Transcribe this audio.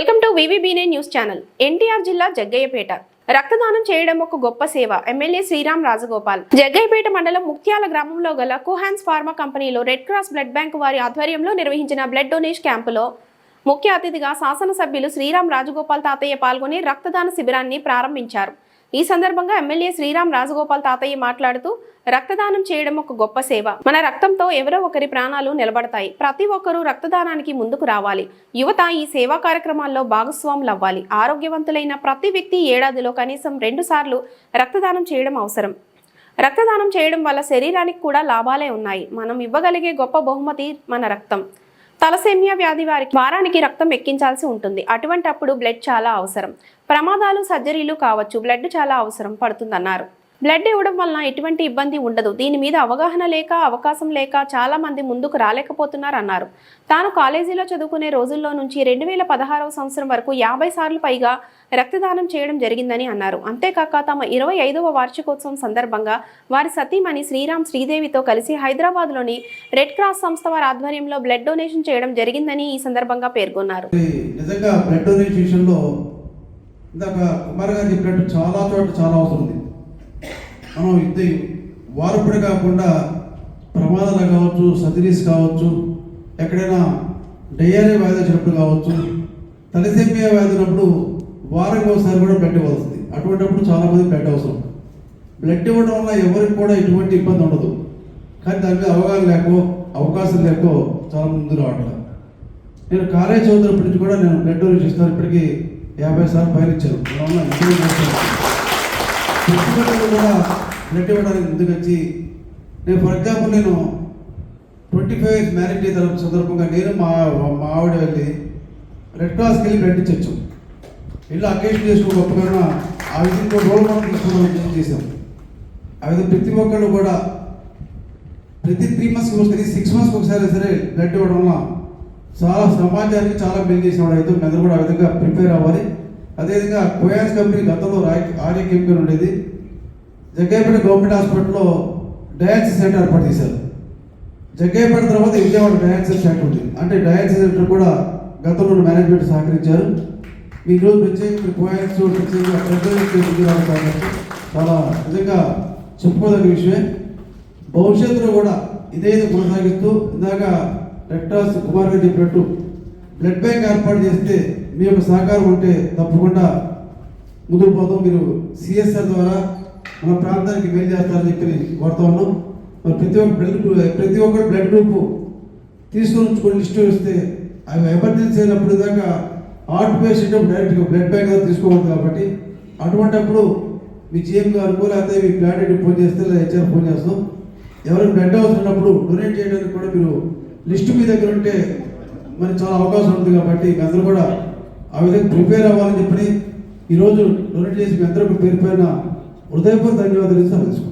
Welcome to వివిబీనే news channel. NTR జిల్లా జగ్గయ్యపేట. రక్తదానం చేయడం ఒక గొప్ప సేవ ఎమ్మెల్యే శ్రీరామ్ రాజగోపాల్. జగ్గయ్యపేట మండలం ముక్త్యాల గ్రామంలో గల కుహాన్స్ ఫార్మా కంపెనీలో రెడ్ క్రాస్ బ్లడ్ బ్యాంక్ వారి ఆధ్వర్యంలో నిర్వహించిన బ్లడ్ డొనేషన్ క్యాంపులో ముఖ్య అతిథిగా శాసనసభ్యులు శ్రీరామ్ రాజగోపాల్ తాతయ్య పాల్గొని రక్తదాన శిబిరాన్ని ప్రారంభించారు. ఈ సందర్భంగా ఎమ్మెల్యే శ్రీరామ్ రాజగోపాల్ తాతయ్య మాట్లాడుతూ రక్తదానం చేయడం ఒక గొప్ప సేవ. మన రక్తంతో ఎవరో ఒకరి ప్రాణాలు నిలబడతాయి. ప్రతి ఒక్కరూ రక్తదానానికి ముందుకు రావాలి. యువత ఈ సేవా కార్యక్రమాల్లో భాగస్వాములు అవ్వాలి ఆరోగ్యవంతులైన ప్రతి వ్యక్తి ఏడాదిలో కనీసం రెండు సార్లు రక్తదానం చేయడం అవసరం. రక్తదానం చేయడం వల్ల శరీరానికి కూడా లాభాలే ఉన్నాయి. మనం ఇవ్వగలిగే గొప్ప బహుమతి మన రక్తం. తలసేమియా వ్యాధి వారికి వారానికి రక్తం ఎక్కించాల్సి ఉంటుంది. అటువంటి అప్పుడు బ్లడ్ చాలా అవసరం. ప్రమాదాలు సర్జరీలు కావచ్చు. బ్లడ్ చాలా అవసరం పడుతుందన్నారు. బ్లడ్ ఇవ్వడం వలన ఎటువంటి ఇబ్బంది ఉండదు. దీని మీద అవగాహన లేక అవకాశం లేక చాలా మంది ముందుకు రాలేకపోతున్నారు అన్నారు. తాను కాలేజీలో చదువుకునే రోజుల్లో నుంచి రెండు వేల పదహారవ సంవత్సరం వరకు యాభై సార్లు పైగా రక్తదానం చేయడం జరిగిందని అన్నారు. అంతేకాక తమ ఇరవై ఐదవ వార్షికోత్సవం సందర్భంగా వారి సతీమణి శ్రీరామ్ శ్రీదేవితో కలిసి హైదరాబాద్లోని రెడ్ క్రాస్ సంస్థ వారి ఆధ్వర్యంలో బ్లడ్ డొనేషన్ చేయడం జరిగిందని ఈ సందర్భంగా పేర్కొన్నారు. నిజంగా బ్లడ్ డొనేషన్ విషయంలో ఇందాక కుమార్ గారు చెప్పినట్టు చాలా చోట్ల చాలా అవసరం ఉంది. మనం ఇది వారపడి కాకుండా ప్రమాదాలు కావచ్చు సర్జరీస్ కావచ్చు ఎక్కడైనా డయేరియా వ్యాధి వచ్చినప్పుడు కావచ్చు తలసేమియా వ్యాధి ఉన్నప్పుడు వారానికి ఒకసారి కూడా బ్లడ్ ఇవ్వాల్సింది. అటువంటిప్పుడు చాలామంది బ్లడ్ అవసరం. బ్లడ్ ఇవ్వడం వల్ల ఎవరికి కూడా ఎటువంటి ఇబ్బంది ఉండదు. కానీ దాని మీద అవగాహన లేకో అవకాశం లేకో చాలా ముందు రావట్లేదు నేను కాలేజ్ చదువుతున్నప్పటి నుంచి కూడా నేను బ్లడ్ డొనేషన్ ఇస్తాను ఇప్పటికీ యాభై సార్లు పైన ఇచ్చాను. దానివల్ల కూడా బ్లడ్ ఇవ్వడానికి ముందుకు వచ్చి నేను ఫర్ ఎగ్జాంపుల్ నేను twenty five years marriage day తరపు సందర్భంగా నేను మా మా ఆవిడ వెళ్ళి రెడ్ క్రాస్కి వెళ్ళి బ్లడ్ ఇచ్చొచ్చు. వెళ్ళి అకేషన్ చేసుకుని గొప్పగా ఆ విధంగా రోల్ మోడల్ తీసుకోవడం చేసాం ఆ విధంగా ప్రతి ఒక్కళ్ళు కూడా ప్రతి త్రీ మంత్స్కి ఒకసారి సిక్స్ మంత్స్కి ఒకసారి సరే బ్లడ్ ఇవ్వడం వల్ల చాలా సమాజానికి చాలా మేలు చేసిన వాడు అయితే అందరూ కూడా ఆ విధంగా ప్రిపేర్ అవ్వాలి. అదేవిధంగా కోయాన్స్ కంపెనీ గతంలో రాయ్ ఆర్య కెమికల్ ఉండేది. జగ్గైపేట గవర్నమెంట్ హాస్పిటల్లో డయాలసిస్ సెంటర్ ఏర్పాటు చేశారు. జగ్గైపేట తర్వాత విజయవాడ డయాలసిస్ సెంటర్ ఉంది. అంటే డయాలసిస్ సెంటర్ కూడా గతంలో మేనేజ్మెంట్ సహకరించారు. ఈ రోజు ప్రత్యేకంగా కోయాన్స్ ప్రత్యేకంగా చాలా నిజంగా చెప్పుకోదగ్గ విషయమే. భవిష్యత్తులో కూడా ఇదే కొనసాగిస్తూ ఇందాక రెక్టాస్ కుమార్ గారు చెప్పినట్టు బ్లడ్ బ్యాంక్ ఏర్పాటు చేస్తే మీ యొక్క సహకారం ఉంటే తప్పకుండా ముందుకు పోతాం. మీరు సిఎస్ఆర్ ద్వారా మన ప్రాంతానికి మేలు చేస్తారని చెప్పి కోరుతా ఉన్నాం. మరి ప్రతి ఒక్క బ్లడ్ గ్రూప్ ప్రతి ఒక్కరు బ్లడ్ గ్రూపు తీసుకొని ఉంచుకొని లిస్ట్ ఇస్తే అవి ఎమర్జెన్సీ అయినప్పుడు దాకా హార్ట్ పేషెంట్ డైరెక్ట్గా బ్లడ్ బ్యాంక్ ద్వారా తీసుకోకూడదు కాబట్టి అటువంటిప్పుడు మీ జిఎం గారు లేకపోతే మీ ప్లానెట్ ఫోన్ చేస్తే లేదా హెచ్ఆర్ ఫోన్ చేస్తాం. ఎవరికి బ్లడ్ అవసరం ఉన్నప్పుడు డొనేట్ చేయడానికి కూడా మీరు లిస్ట్ మీ దగ్గర ఉంటే మరి చాలా అవకాశం ఉంది కాబట్టి మీ అందరూ కూడా ఆ విధంగా ప్రిపేర్ అవ్వాలని చెప్పి ఈరోజు డొనేట్ చేసి మీ అందరూ పేరు పైన హృదయపూర్వ ధన్యవాదాలు తెలుసుకోండి